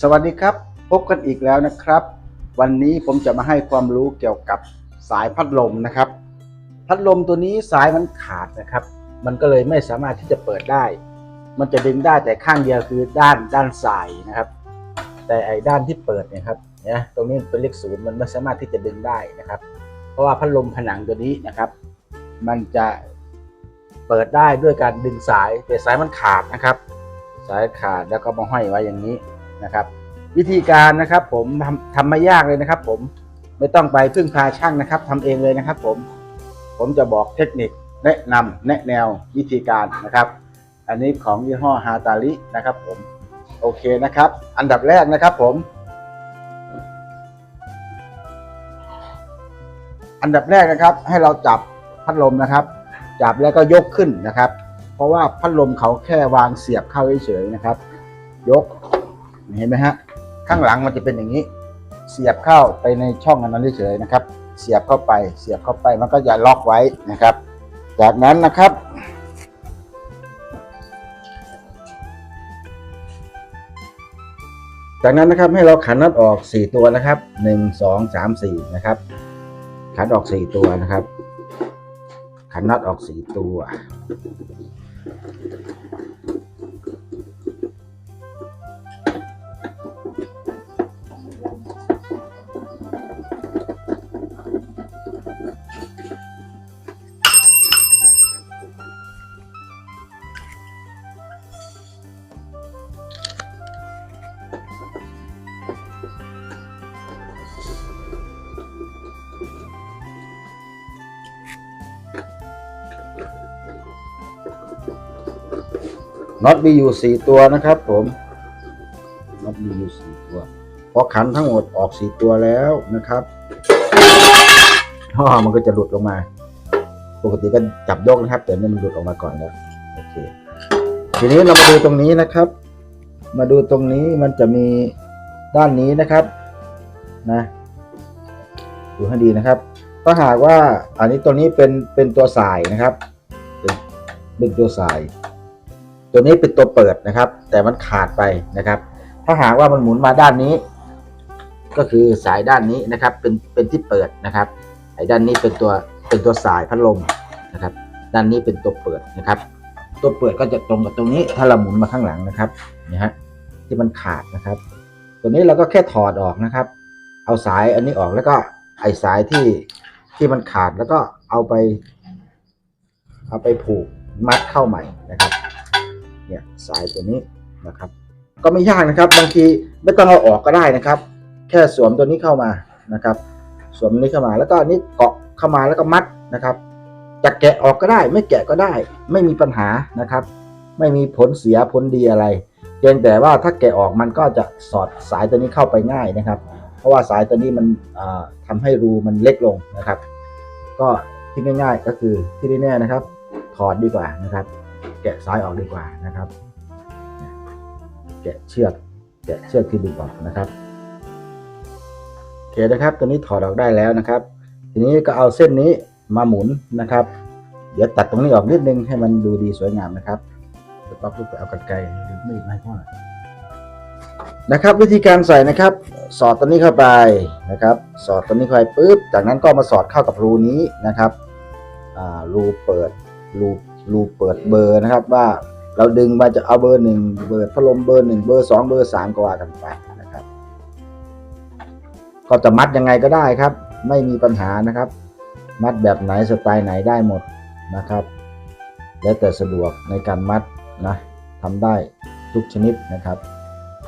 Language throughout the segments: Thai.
สวัสดีครับ พบกันอีกแล้วนะครับ วันนี้ผมจะมาให้ความรู้เกี่ยวกับสายพัดลมนะครับ พัดลมตัวนี้สายมันขาดนะครับ มันก็เลยไม่สามารถที่จะเปิดได้ มันจะดึงได้แต่ข้างเดียวคือด้านด้านสายนะครับ แต่ไอ้ด้านที่เปิดเนี่ยครับเนี่ยตรงนี้เป็นเลขศูนย์มันไม่สามารถที่จะดึงได้นะครับ เพราะว่าพัดลมผนังตัวนี้นะครับ มันจะเปิดได้ด้วยการดึงสายแต่สายมันขาดนะครับ สายขาดแล้วก็มาห้อยไว้อย่างนี้ นะครับ วิธีการนะครับผมทำทำไม่ยากเลยนะครับ ผมไม่ต้องไปพึ่งพาช่างนะครับทำเองเลยนะครับ ผมผมจะบอกเทคนิคแนะนำแนะแนววิธีการนะครับ อันนี้ของยี่ห้อฮาตาลินะครับ ผมโอเคนะครับ อันดับแรกนะครับ ผม อันดับแรกนะครับ ให้เราจับพัดลมนะครับ จับแล้วก็ยกขึ้นนะครับ เพราะว่าพัดลมเขาแค่วางเสียบเข้าเฉยๆนะครับ ยก เห็นไหมฮะข้างหลังมันจะเป็นอย่างนี้ เสียบเข้าไปในช่องอันนั้นเฉยๆนะครับ เสียบเข้าไปเสียบเข้าไปมันก็จะล็อกไว้นะครับ จากนั้นนะครับ จากนั้นนะครับให้เราขันน็อตออก 4 ตัวนะครับ 1 2 3 4 นะครับ ขันออก 4 ตัวนะครับ ขันน็อตออก 4 ตัว น็อตมีอยู่4ตัวนะครับผมน็อตมีอยู่4ตัวพอขันทั้งหมดออก4ตัวแล้วนะครับท่อมันก็จะหลุดลงมา ปกติก็จับยกนะครับ แต่นี่มันหลุดออกมาก่อนแล้วโอเคทีนี้เรามาดูตรงนี้นะครับ มาดูตรงนี้มันจะมีด้านนี้นะครับ นะดูให้ดีนะครับถ้าหากว่าอันนี้ตัวนี้เป็นเป็นตัวสายนะครับ เป็นเป็นตัวสาย ตัวนี้เป็นตัวเปิดนะครับ แต่มันขาดไปนะครับ ถ้าหากว่ามันหมุนมาด้านนี้ ก็คือสายด้านนี้นะครับ เป็นเป็นที่เปิดนะครับไอ้ด้านนี้เป็นตัวเป็นตัวสายพัดลมนะครับ ด้านนี้เป็นตัวเปิดนะครับ ตัวเปิดก็จะตรงกับตรงนี้ ถ้าเราหมุนมาข้างหลังนะครับนะฮะที่มันขาดนะครับ ตัวนี้เราก็แค่ถอดออกนะครับ เอาสายอันนี้ออกแล้วก็ไอ้สายที่ที่มันขาดแล้วก็เอาไป เอาไปผูกมัดเข้าใหม่นะครับ เนี่ยสายตัวนี้นะครับ ก็ไม่ยากนะครับ บางทีไม่ต้องเอาออกก็ได้นะครับ แค่สวมตัวนี้เข้ามานะครับ สวมนี้เข้ามาแล้วก็นี้เกาะเข้ามาแล้วก็มัดนะครับจะแกะออกก็ได้ ไม่แกะก็ได้ ไม่มีปัญหานะครับ ไม่มีผลเสียผลดีอะไรเพียงแต่ว่าถ้าแกะออกมันก็จะสอดสายตัวนี้เข้าไปง่ายนะครับ เพราะว่าสายตัวนี้มันอ่าทำให้รูมันเล็กลงนะครับ ก็ที่ง่าย ๆ ก็คือที่แน่ๆนะครับ ถอดดีกว่านะครับ แกะซ้ายออกดีกว่านะครับ แกะเชือกแกะเชือกที่ดึงออกนะครับโอเคนะครับตัวนี้ถอดออกได้แล้วนะครับ ทีนี้ก็เอาเส้นนี้มาหมุนนะครับ เดี๋ยวตัดตรงนี้ออกนิดนึงให้มันดูดีสวยงามนะครับจะต้องไปเอากรรไกรหรือไม่ไม่พ่อหน่อยนะครับ วิธีการใส่นะครับ สอดตัวนี้เข้าไปนะครับ สอดตัวนี้เข้าไปปุ๊บจากนั้นก็มาสอดเข้ากับรูนี้นะครับรูเปิดรู รูเปิดเบอร์นะครับว่าเราดึงมาจะเอาเบอร์หนึ่งเบอร์พัดลมเบอร์หนึ่งเบอร์สองเบอร์สามก็ว่ากันไปนะครับ ก็จะมัดยังไงก็ได้ครับ ไม่มีปัญหานะครับ มัดแบบไหนสไตล์ไหนได้หมดนะครับ แล้วแต่สะดวกในการมัดนะทำได้ทุกชนิดนะครับ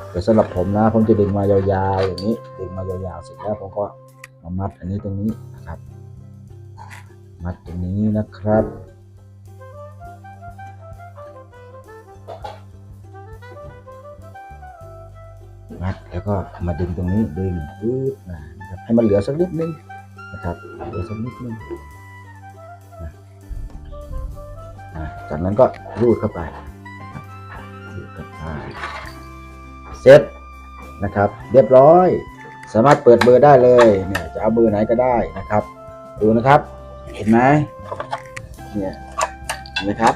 แต่สำหรับผมนะผมจะดึงมายาวๆอย่างนี้ ดึงมายาวๆเสร็จแล้วผมก็มามัดอันนี้ตรงนี้นะครับ มัดตรงนี้นะครับ มัดแล้วก็มาดึงตรงนี้ดึงปึ๊บนะครับให้มันเหลือสักนิดนึงนะครับเหลือสักนิดนึงนะจากนั้นก็รูดเข้าไปรูดเข้าไปเสร็จนะครับ เรียบร้อย สามารถเปิดเบอร์ได้เลยเนี่ยจะเอาเบอร์ไหนก็ได้นะครับ ดูนะครับ เห็นไหมเนี่ยเห็นไหมครับ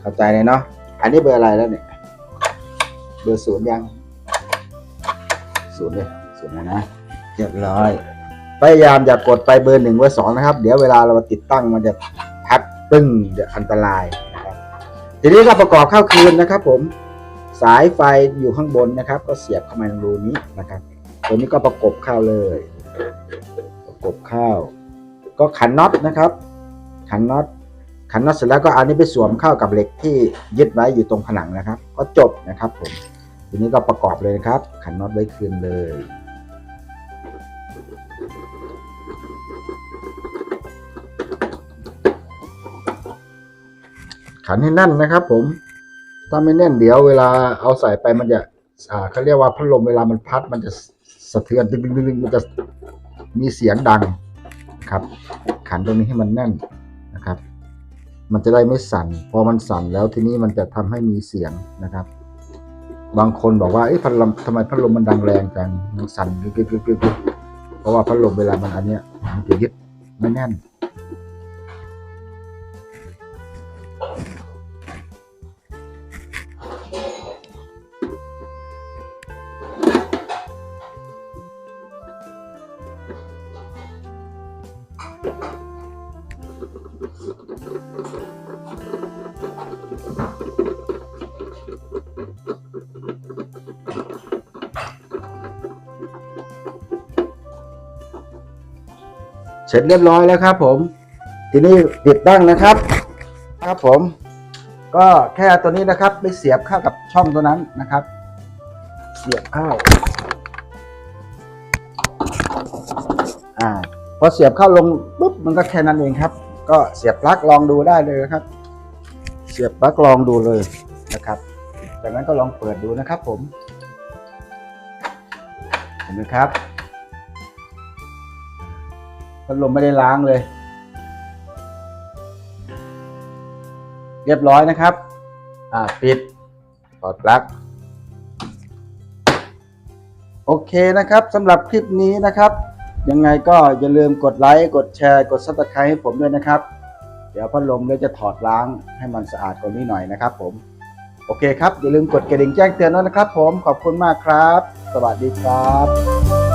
เข้าใจเลยเนาะอันนี้เบอร์อะไรแล้วเนี่ย บอร์ศูนย์ยังศูนย์เลยศูนย์นะนะเรียบร้อยพยายามอย่ากดไปเบอร์หนึ่งเบอร์สองนะครับ เดี๋ยวเวลาเราติดตั้งมันจะพัดปึ้งจะอันตรายนะครับทีนี้เราประกอบเข้าคืนนะครับ ผมสายไฟอยู่ข้างบนนะครับ ก็เสียบเข้ามาในรูนี้นะครับ ตัวนี้ก็ประกบเข้าเลย ประกบเข้า ก็ขันน็อตนะครับ ขันน็อตขันน็อตเสร็จแล้วก็อาอันนี้ไปสวมเข้ากับเหล็กที่ยึดไว้อยู่ตรงผนังนะครับ ก็จบนะครับผม ทีนี้ก็ประกอบเลยนะครับ ขันน็อตไว้คืนเลย ขันให้แน่นนะครับ ผม ถ้าไม่แน่นเดี๋ยวเวลาเอาใส่ไปมันจะอ่าเขาเรียกว่าพัดลมเวลามันพัดมันจะสะเทือนดึงดึงดึงดึงมันจะมีเสียงดังครับ ขันตรงนี้ให้มันแน่นนะครับ มันจะได้ไม่สั่น พอมันสั่นแล้วทีนี้มันจะทำให้มีเสียงนะครับ บางคนบอกว่าเอ้พัดลมทำไมพัดลมมันดังแรงจังมันสั่นกึกกึกกึกกึกกึกเพราะว่าพัดลมเวลามันอันเนี้ยมันจะยึดไม่แน่น เสร็จเรียบร้อยแล้วครับผม ทีนี้ติดตั้งนะครับ ครับผม ก็แค่ตัวนี้นะครับไปเสียบเข้ากับช่องตัวนั้นนะครับ เสียบเข้าอ่าพอเสียบเข้าลงปุ๊บมันก็แค่นั้นเองครับ ก็เสียบปลั๊กลองดูได้เลยครับ เสียบปลั๊กลองดูเลยนะครับ จากนั้นก็ลองเปิดดูนะครับผมเห็นไหมครับ พัดลมไม่ได้ล้างเลย เรียบร้อยนะครับ อ่าปิดถอดปลั๊กโอเคนะครับสำหรับคลิปนี้นะครับ ยังไงก็อย่าลืมกดไลค์กดแชร์ กดซับสไครต์ให้ผมด้วยนะครับ เดี๋ยวพัดลมเราจะถอดล้างให้มันสะอาดกว่านี้หน่อยนะครับผมโอเคครับ อย่าลืมกดกระดิ่งแจ้งเตือนด้วยนะครับผมขอบคุณมากครับ สวัสดีครับ